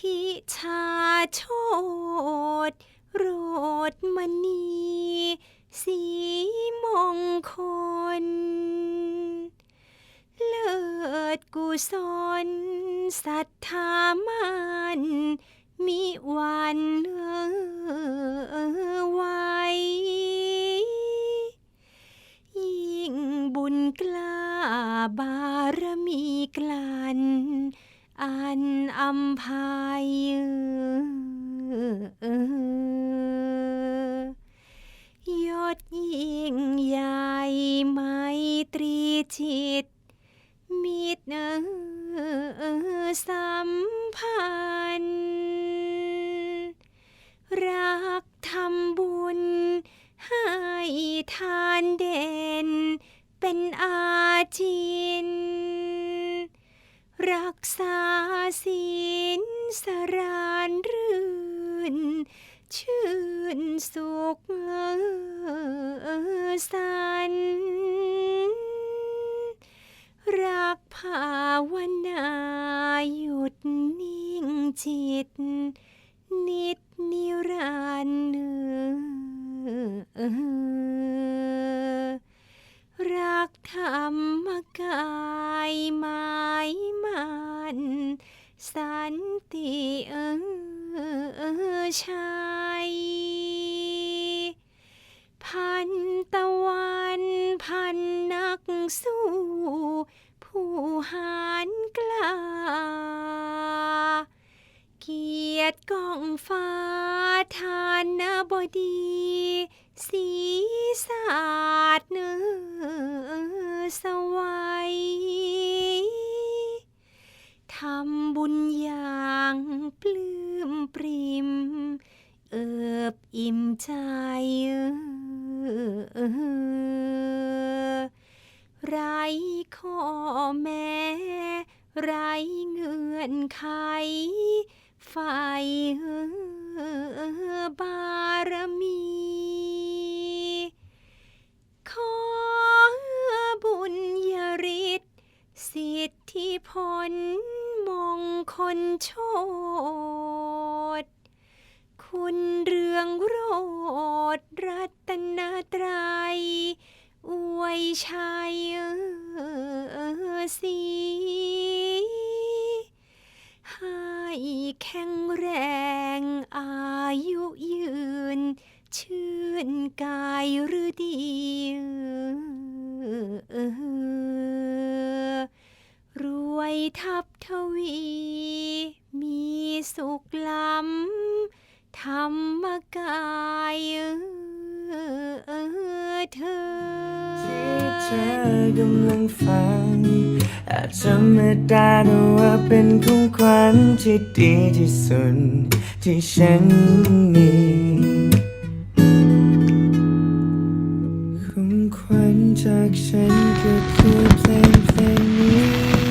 ทิชาโชดโรดมณีสีมงคล เลิศกุศลศรัทธามันมิวันเอ่อไวยิ่งบุญกล้าบารมีกลัน อันอัมพายยอดยิ่งใหญ่ไมตรีจิต มิตรสัมพันธ์รักทำบุญ ให้ทานเด่น เป็นอาจิน รักษาศีลสรานรื่น ชื่นสุขสัน รักภาวนาหยุดนิ่งจิต นิดนิรันดร์รักธร สันติเออชัยพันตะวันพันนักสู้ ผู้หารกล้า เกียรติกองฟ้าทานนบดี ทำบุญอย่างปลื้มปริม เอิบอิ่มใจไรข้อแม้ไรเงื่อนไขไฟบารมี ขอบุญยริศสิทธิพล มงคลโชดคุณเรืองโรดรัตนตรยอวยชัยศรีให้แข็งแรงอายุยืน ชื่นกายหรือดี ทับทวี มีสุขลำธรรมกายเออเธอที่เธอกำลังฟัง อาจจะไม่ได้ดูว่าเป็นของขวัญที่ดีที่สุดที่ฉันมีของขวัญจากฉันก็คือเพลงเพลงนี้